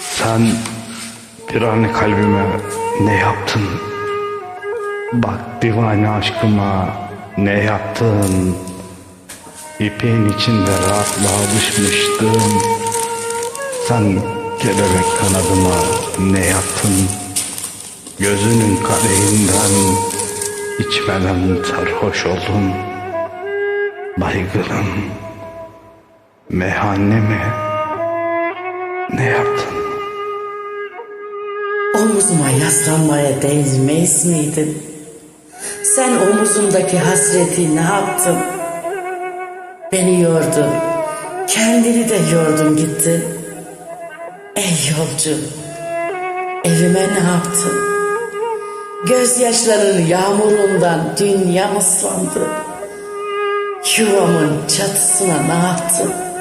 Sen bir an kalbime ne yaptın? Bak divane aşkıma ne yaptın? İpeğin içinde rahatlığa alışmıştım. Sen kelebek kanadıma ne yaptın? Gözünün kadehinden içmeden sarhoş oldum. Baygınım. Meyhanemi ne yaptın? Omuzuma yaslanmaya değmez miydin? Sen omuzumdaki hasreti ne yaptın? Beni yordun, kendini de yordun gittin. Ey yolcu, evime ne yaptın? Gözyaşlarının yağmurundan dünya ıslandı. Yuvamın çatısına ne yaptın?